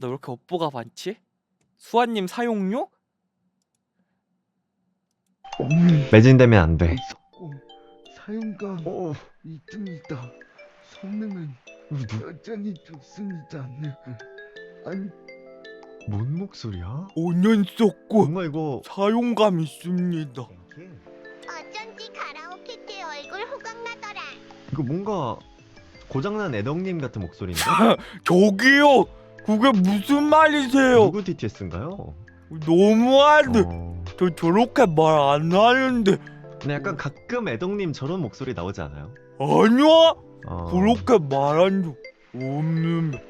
나 왜 이렇게 업보가 많지? 수아님 사용료? 음, 매진되면 안 돼. 무섭고 사용감 오, 2등이다. 성능은 여전히 좋습니다. 네. 아니 뭔 목소리야? 5년 썼고 뭔가 이거 사용감 있습니다. 어쩐지 가라오케 때 얼굴 호강나더라. 이거 뭔가 고장난 애덕님 같은 목소리인데? 저기요! 그게 무슨 말이세요? 누구 DTS인가요? 너무한데 어... 저 저렇게 말 안 하는데 근데 약간 가끔 애덕님 저런 목소리 나오지 않아요? 아니야? 어... 그렇게 말한 적 없는데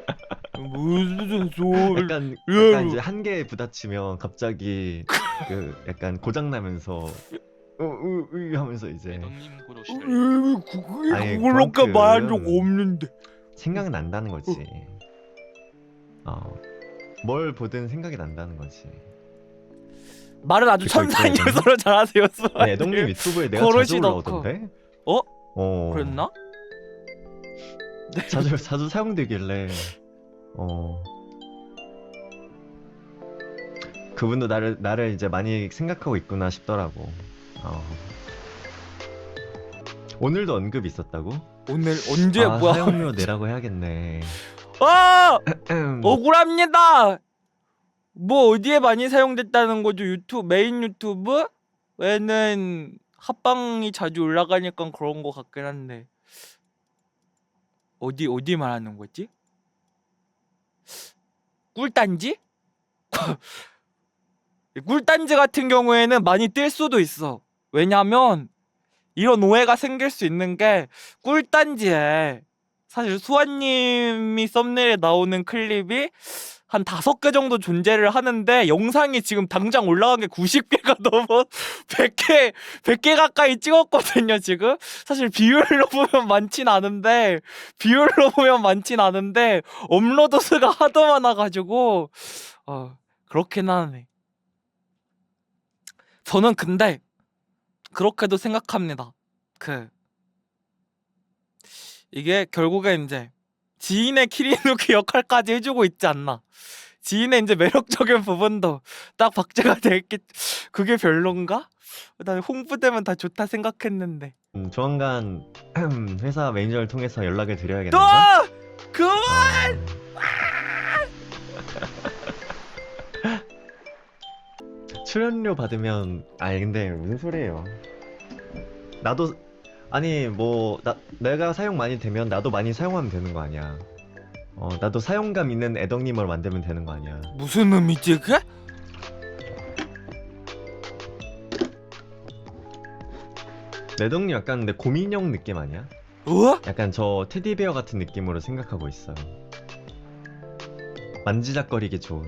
무슨 소리 약간, 예. 약간 이제 한계에 부딪히면 갑자기 그 약간 고장 나면서 으으으 하면서 이제 애덕님 에이, 그게 아니, 그렇게 그만큼- 말한 적 없는데 생각이 난다는 거지. 어. 뭘 보든 생각이 난다는 거지. 말은 아주 듣고 있어요, 잘하세요 아니, 수아님 애덕님 유튜브에 내가 버릇이 자주 넣고. 올라오던데? 어? 어. 그랬나? 자주 자주 사용되길래 어 그분도 나를 나를 이제 많이 생각하고 있구나 싶더라고. 어. 오늘도 언급 있었다고? 오늘 언제 아, 뭐야 사용료 내라고 해야겠네. 아! 음. 억울합니다. 뭐 어디에 많이 사용됐다는 거죠? 유튜브 메인 유튜브? 왜는 합방이 자주 올라가니까 그런 거 같긴 한데 어디 어디 말하는 거지? 꿀단지? 꿀단지 같은 경우에는 많이 뜰 수도 있어. 왜냐면 이런 오해가 생길 수 있는 게 꿀단지에 사실 수아님이 썸네일에 나오는 클립이 한 다섯 개 정도 존재를 하는데 영상이 지금 당장 올라간 게 90개가 넘어 100개 100개 가까이 찍었거든요 지금. 사실 비율로 보면 많진 않은데 비율로 보면 많진 않은데 업로드 수가 하도 많아가지고 어 그렇긴 하네. 저는 근데 그렇게도 생각합니다. 그 이게 결국에 이제 지인의 키리누키 역할까지 해주고 있지 않나. 지인의 이제 매력적인 부분도 딱 박제가 돼있겠. 그게 별론가? 난 홍보되면 다 좋다 생각했는데. 음, 조만간 회사 매니저를 통해서 연락을 드려야겠는데. 또 그만. 어. 출연료 받으면 아니 근데 무슨 소리예요? 나도 아니 뭐 나 내가 사용 많이 되면 나도 많이 사용하면 되는 거 아니야? 어 나도 사용감 있는 애덕님을 만들면 되는 거 아니야? 무슨 의미지 그게? 애덕님 약간 근데 고민형 느낌 아니야? 어? 약간 저 테디베어 같은 느낌으로 생각하고 있어. 만지작거리기 좋은.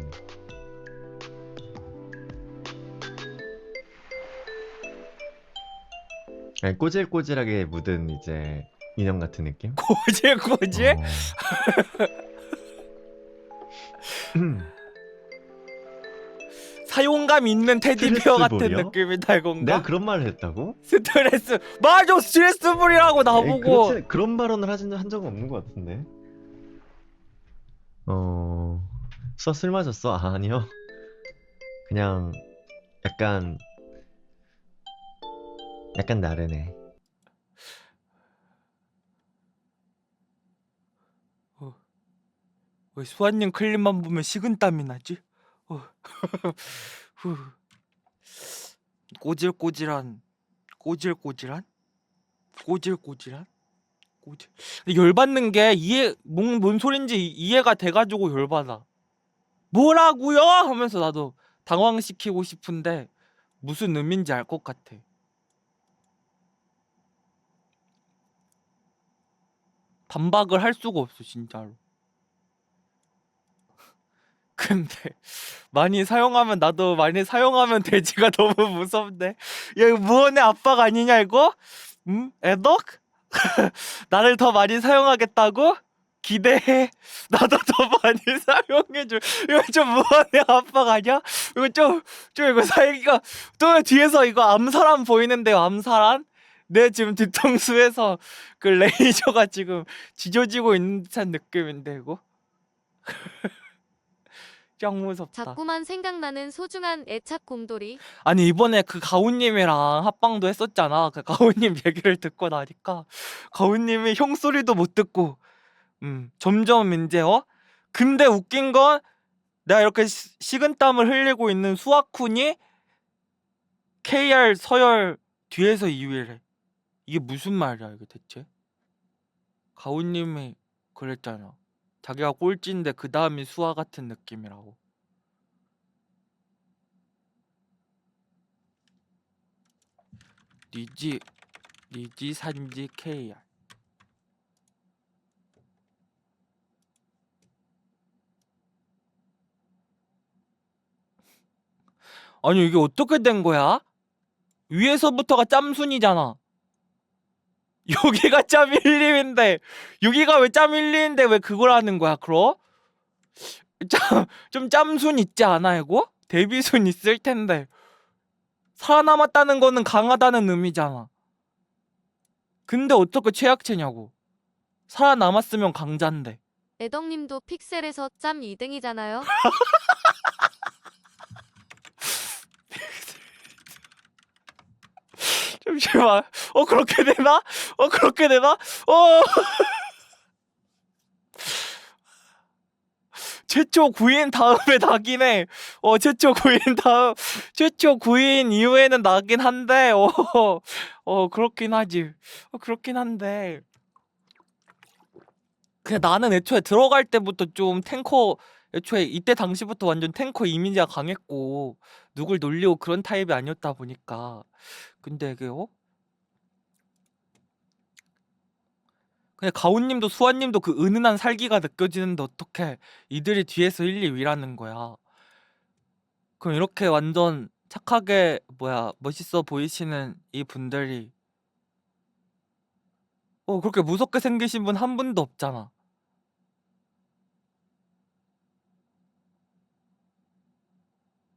아니, 꼬질꼬질하게 묻은 이제 인형 같은 느낌? 고지 고지? 어. 음, 사용감 있는 테디베어 같은 스트레스볼이요? 이건가? 내가 그런 말을 했다고? 스트레스 맞아 스트레스불이라고 에이, 나보고 그렇지, 그런 발언을 하진 한 적은 없는 것 같은데. 어, 술 마셨어? 아, 아니요. 그냥 약간 약간 나르네. 왜 수아님 클립만 보면 식은땀이 나지? 어. 후. 꼬질꼬질한 꼬질꼬질한 꼬질꼬질한 꼬질 열받는 게 이해 뭔, 뭔 소린지 이- 이해가 돼가지고 열받아 뭐라고요? 하면서 나도 당황시키고 싶은데 무슨 의미인지 알 것 같아 반박을 할 수가 없어 진짜로 근데 많이 사용하면 나도 많이 사용하면 돼지가 너무 무섭네. 야 이거 무언의 압박 아니냐 이거? 음? 애덕? 나를 더 많이 사용하겠다고? 기대해. 나도 더 많이 사용해줘. 이거 좀 무언의 압박 아니야? 이거 좀, 좀 이거 살기가 또 뒤에서 이거 암살한 보이는데요 암살한? 내 지금 뒤통수에서 그 레이저가 지금 지져지고 있는 듯한 느낌인데 이거? 짱 무섭다. 자꾸만 생각나는 소중한 애착 곰돌이. 아니 이번에 그 가훈님이랑 합방도 했었잖아. 그 가훈님 얘기를 듣고 나니까 가훈님이 형 소리도 못 듣고, 음 점점 이제 어. 근데 웃긴 건 내가 이렇게 시- 식은땀을 흘리고 있는 수아쿤이 KR 서열 뒤에서 2위래. 이게 무슨 말이야 이게 대체? 가훈님이 그랬잖아. 자기가 꼴찌인데 그 다음이 수아 같은 느낌이라고. 니지 니지 산지 KR 아니 이게 어떻게 된 거야? 위에서부터가 짬순이잖아. 여기가 짬 1, 2인데 여기가 왜짬 1, 2인데 왜 그걸 하는 거야, 그럼? 짬, 좀 짬순 있지 않아, 이거? 데뷔순 있을 텐데. 살아남았다는 거는 강하다는 의미잖아. 근데 어떻게 최악체냐고. 살아남았으면 강자인데. 애덕님도 픽셀에서 짬 2등이잖아요. 잠시만. 어 그렇게 되나? 어 그렇게 되나? 어. 최초 구인 다음에 나긴 해. 어 최초 구인 다음 최초 구인 이후에는 나긴 한데 어, 어 그렇긴 하지. 어 그렇긴 한데. 그냥 나는 애초에 들어갈 때부터 좀 탱커 애초에 이때 당시부터 완전 탱커 이미지가 강했고 누굴 놀리고 그런 타입이 아니었다 보니까 근데 이게 어? 근데 가온님도 수아님도 그 은은한 살기가 느껴지는데 어떻게 이들이 뒤에서 1, 2위라는 거야. 그럼 이렇게 완전 착하게 뭐야 멋있어 보이시는 이 분들이 어 그렇게 무섭게 생기신 분 한 분도 없잖아.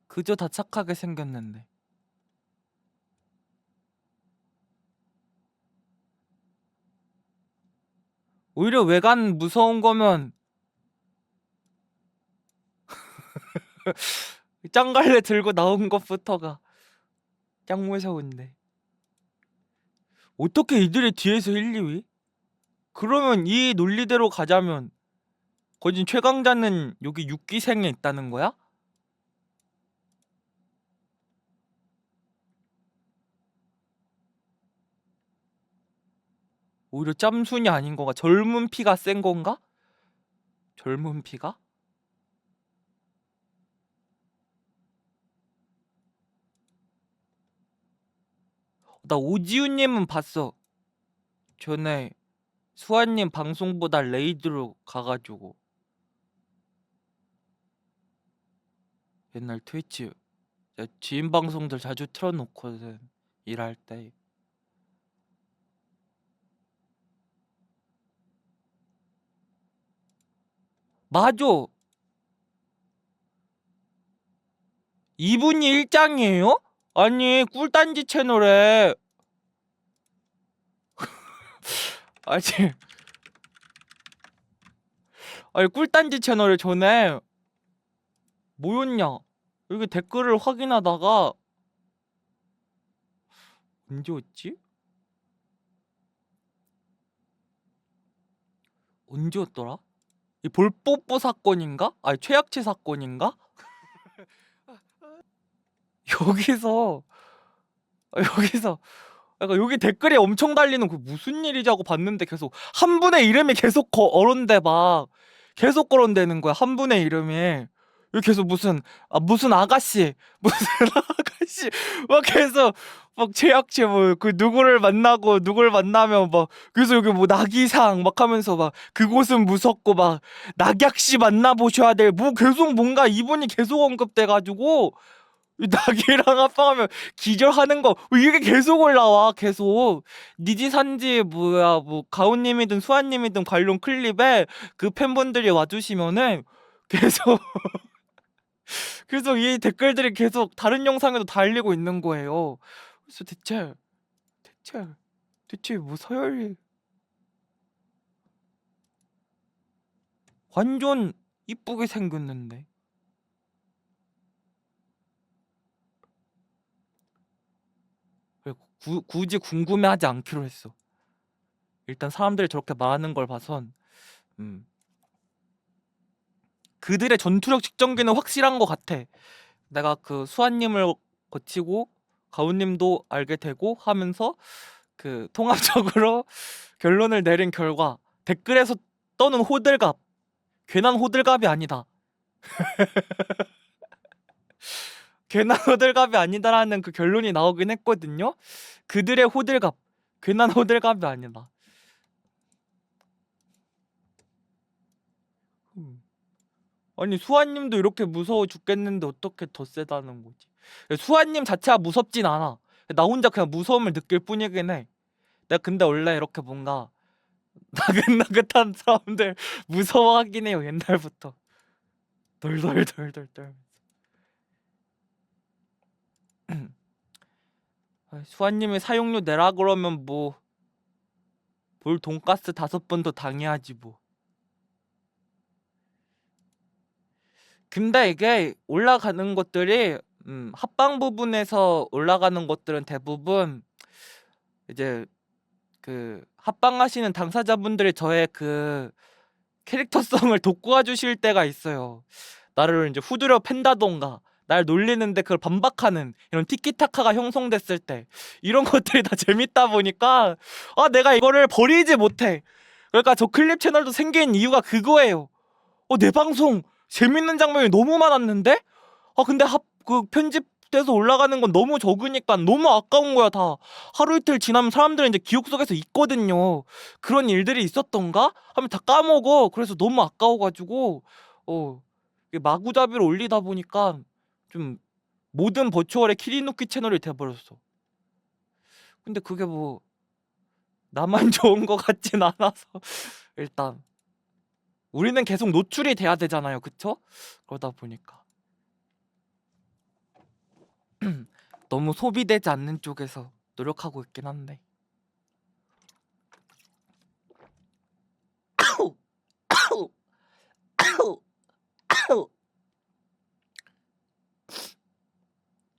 그저 다 착하게 생겼는데. 오히려 외관 무서운 거면 짱갈래 들고 나온 것부터가 짱 무서운데 어떻게 이들의 뒤에서 1, 2위? 그러면 이 논리대로 가자면 거진 최강자는 여기 6기생에 있다는 거야? 오히려 짬순이 아닌 건가? 젊은 피가 센 건가? 젊은 피가? 나 오지훈님은 봤어. 전에 수아님 방송보다 레이드로 가가지고 옛날 트위치 내 지인 방송들 자주 틀어놓거든 일할 때. 맞아. 이분이 일장이에요? 아니 꿀단지 채널에 아니 아니 꿀단지 채널에 전에 뭐였냐 여기 댓글을 확인하다가 언제였지? 언제였더라? 이 볼뽀뽀 사건인가? 아니 최악체 사건인가? 여기서 아, 여기서 약간 여기 댓글에 엄청 달리는 그 무슨 일이지 하고 봤는데 계속 한 분의 이름이 계속 거, 어른데 막 계속 거론되는 거야 한 분의 이름이 여기 계속 무슨 아 무슨 아가씨 무슨 아가씨 막 계속 막 최악체 뭐그 누구를 만나고 누구를 만나면 막 그래서 여기 뭐 낙이상 막 하면서 막 그곳은 무섭고 막 낙약씨 만나보셔야 될뭐 계속 뭔가 이분이 계속 언급돼가지고 이 낙이랑 합방하면 기절하는 거 이게 계속 올라와 계속 니지 산지 뭐야 뭐 가온님이든 수아님이든 관련 클립에 그 팬분들이 와주시면은 계속 계속 이 댓글들이 계속 다른 영상에도 달리고 있는 거예요. 그래서 대체 대체 대체 뭐 서열? 완전 이쁘게 생겼는데. 구, 굳이 궁금해하지 않기로 했어. 일단 사람들이 저렇게 말하는 걸 봐선 음. 그들의 전투력 측정기는 확실한 것 같아. 내가 그 수아님을 거치고 가훈님도 알게 되고 하면서 그 통합적으로 결론을 내린 결과 댓글에서 떠는 호들갑 괜한 호들갑이 아니다. 괜한 호들갑이 아니다라는 그 결론이 나오긴 했거든요. 그들의 호들갑 괜한 호들갑이 아니다. 음. 아니 수아님도 이렇게 무서워 죽겠는데 어떻게 더 세다는 거지? 수아님 자체가 무섭진 않아. 나 혼자 그냥 무서움을 느낄 뿐이긴 해. 내가 근데 원래 이렇게 뭔가 나긋나긋한 사람들 무서워하긴 해요 옛날부터. 아, 수아님이 사용료 내라 그러면 뭐 볼 돈가스 다섯 번 더 당해야지 뭐. 근데 이게 올라가는 것들이 음, 합방 부분에서 올라가는 것들은 대부분 이제 그 합방하시는 당사자분들이 저의 그 캐릭터성을 돋구어 주실 때가 있어요. 나를 이제 후드려 팬다던가 날 놀리는데 그걸 반박하는 이런 티키타카가 형성됐을 때 이런 것들이 다 재밌다 보니까 아 내가 이거를 버리지 못해. 그러니까 저 클립 채널도 생긴 이유가 그거예요. 어 내 방송 재밌는 장면이 너무 많았는데 아 근데 합 그 편집돼서 올라가는 건 너무 적으니까 너무 아까운 거야 다. 하루 이틀 지나면 사람들은 이제 기억 속에서 있거든요. 그런 일들이 있었던가? 하면 다 까먹어. 그래서 너무 아까워가지고 어 마구잡이를 올리다 보니까 좀 모든 버추얼의 키리누키 채널이 돼버렸어. 근데 그게 뭐 나만 좋은 것 같진 않아서 일단 우리는 계속 노출이 돼야 되잖아요. 그쵸? 그러다 보니까 너무 소비되지 않는 쪽에서 노력하고 있긴 한데.